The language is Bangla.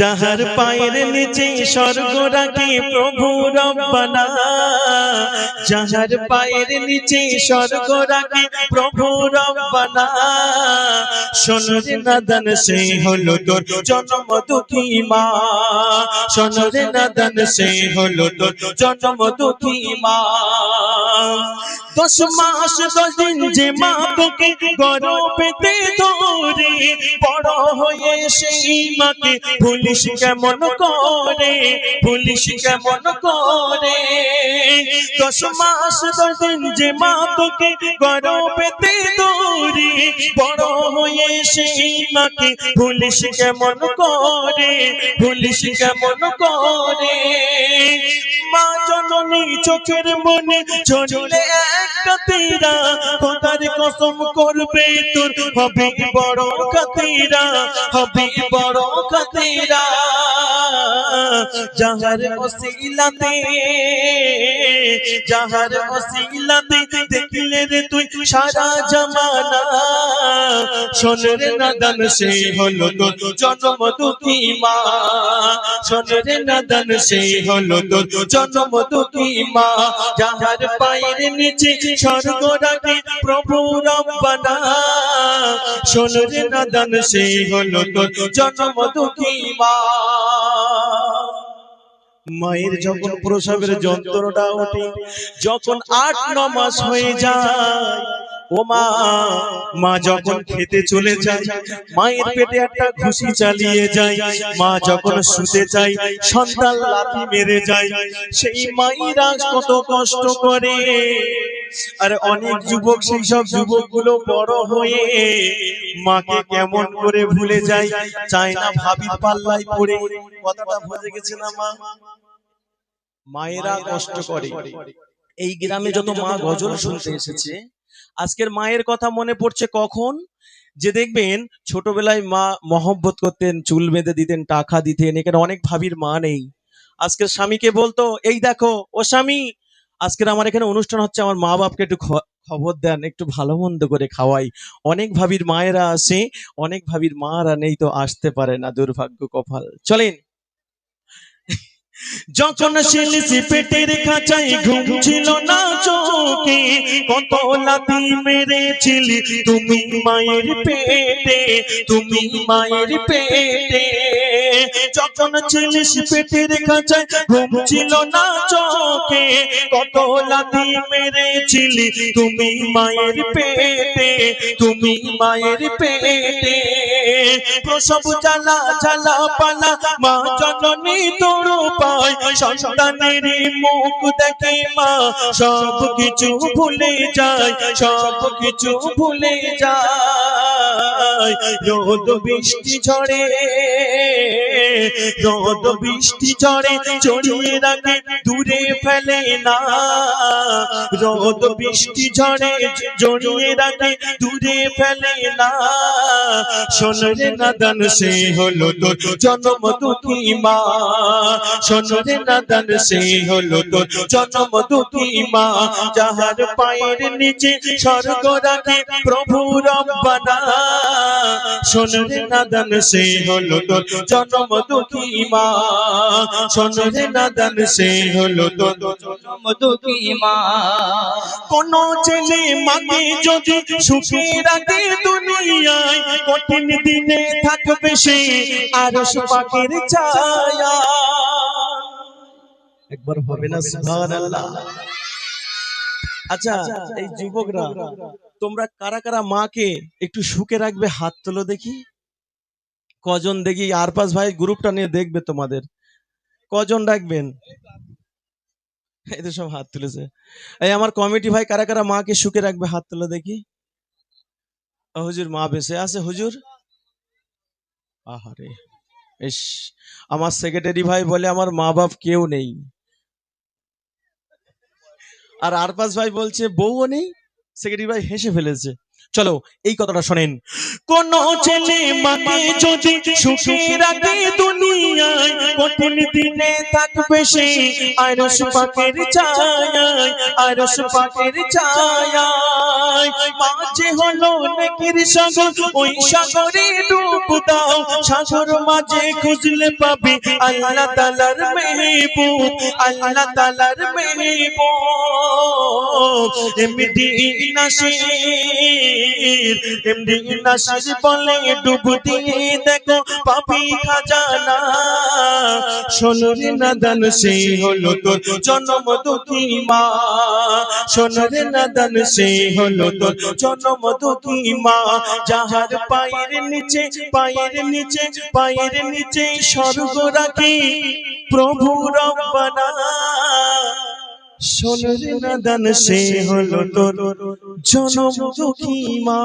যাহার পায়ের নিচে স্বর্গ রাখে প্রভু রব্বানা। যাহার পায়ের নিচে স্বর্গ রাখে প্রভু রব্বানা। সোনরে নাদন সে হলো তোর জন্ম দুঃখী মা। সোনরে নাদন সে হলো তোর জন্ম দুঃখী মা। দশ মাস, দশ দিন যে মা তোকে গর্ভেতে ধরে, বড় হয়ে সেই মাকে ভুলিস কেমন করে? ভুলিস কেমন করে? দশ মাস, দশ দিন যে মা তোকে গর্ভেতে ধরে বড় হয়ে সেই মাকে ভুলিস কেমন করে? ভুলিস কেমন করে? মা জননী চোখের মনে ঝরলে একটা তেরা খোদার কসম করবে তোর হবে বড় কাতিরা হবে বড় কাতিরা। যাহার অসিলাতে যাহার অসিলাতে দেখলে রে তুই সারা জামানা। সোনের নাদান, সে হলো তোর জন্ম দুঃখী মা। সোনের নাদান, সে হলো তোর জন্ম দুঃখী মা। যাহার পায়ের নিচে স্বর্গ রাখে প্রভু রব্বানা। সোনের নাদান, সে হলো তোর জন্ম দুঃখী মা। মায়ের যখন প্রসবের যন্ত্রণা ওঠে যখন আট ন মাস হয়ে যায় ও মা মা যখন খেতে চলে যায় মায়ের পেটে একটা খুশি চালিয়ে যায় মা যখন শুতে যায় সন্তান লাথি মেরে যায় সেই মায়েরা কত কষ্ট করে। আর অনেক যুবক সেই সব যুবকগুলো বড় হয়ে মাকে কেমন করে ভুলে যায় চায় না ভাবির পাল্লাই পড়ে কথাটা বুঝে গেছে না মা? মায়েরা কষ্ট করে। এই গ্রামে যত মা গজল শুনতে এসেছে আজকের মায়ের কথা মনে পড়ছে কখন? যে দেখবেন ছোটবেলায় মা মহব্বত করতেন চুল বেঁধে দিতেন টাকা দিতেন এখানে অনেক ভাবির মা নেই। আজকের স্বামীকে বলতো এই দেখো ও স্বামী আজকের আমার এখানে অনুষ্ঠান হচ্ছে আমার মা বাপকে একটু খবর দেন একটু ভালো মন্দ করে খাওয়াই। অনেক ভাবির মায়েরা আসে অনেক ভাবির মারা নেই তো আসতে পারে না দুর্ভাগ্য কপাল। চলেন যখন শিলিসি পেটের খাঁচাই ঘুম ছিল না চোখে কত লাথি মেরেছিলি। তুমি মায়ের পেটে, তুমি মায়ের পেটে। যখন ছিলিস পেটের খাঁচাই ঘুম ছিল না চোখে। কত লাথি মেরেছিলি। তুমি মায়ের পেটে, তুমি মায়ের পেটে। প্রসব জ্বালা জ্বালা পালা, মা জননী তোর পায় সন্তানের মুখ দেখে মা সব কিছু ভুলে যায় সব কিছু ভুলে যায় রোদ বৃষ্টি ঝড়ে। রোদ বৃষ্টি ঝড়ে জড়িয়ে রাখে, দূরে ফেলে না। রোদ বৃষ্টি ঝড়ে জড়িয়ে রাখে, দূরে ফেলে না। সোনরে নাদান, সে হলো তোর জন্ম দুঃখী মা। সোনরে নাদান, সে হলো তোর জন্ম দুঃখী মা। যাহার পায়ের নিচে স্বর্গ রাখে, প্রভু রব্বানা। সোনরে নাদান, সে হলো তোর জন্ম দুঃখী মা। সোনরে নাদান, সে হলো তোর জন্ম দুঃখী মা। কোন ছেলে মাকে যদি সুখে রাখে দুনিয়ায়, কঠিন দিনে থাকবে সে আর পাখির ছায়া। একবার হবে না আচ্ছা এই যুবকরা তোমরা কারা কারা মাকে একটু সুখে রাখবে, হাত তোলো দেখি। কজন দেখি আরপাস ভাই গ্রুপটা নিয়ে দেখবে তোমাদের। কজন রাখবেন তো সব হাত তুলেছে। এই আমার কমিটি ভাই কারা কারা মাকে সুখে রাখবে, হাত তুলে দেখি। হুজুর, মা বেঁচে আছে হুজুর? আহারে, ইস, আমার সেক্রেটারি ভাই বলে আমার মা বাপ কেউ নেই। আর আরপাস ভাই বলছে, বউও নেই? সেক্রেটারি ভাই হেসে ফেলেছে। চলো এই কথাটা শোনেন। কোন ছেলে মাকে যদি সুখে রাখে দুনিয়ায়, কঠিন দিনে থাকবে সে আরস পাকের ছায়ায় আরস পাকের ছায়ায়। মাঝে হলো নেকির সাগর, ওই সাগরে ডুব দাও। সাগর মাঝে খুঁজলে পাবে আল্লাহ তালার মেহবুব, আল্লাহ তালার মেহবুব। এমডি নাসির এমডি বলে ডুব দেখো পাপি খাজানা। সোনরে নাদান সেই হলো তোর জন্ম দুঃখী মা। সোনরে নাদান সেই হলো তোর জন্ম দুঃখী মা। যাহার পায়ের নিচে পায়ের নিচে পায়ের নিচে স্বর্গ রাখি প্রভু রব্বানা। সোনরে নাদান সে হলো তোর জনম দুঃখী মা।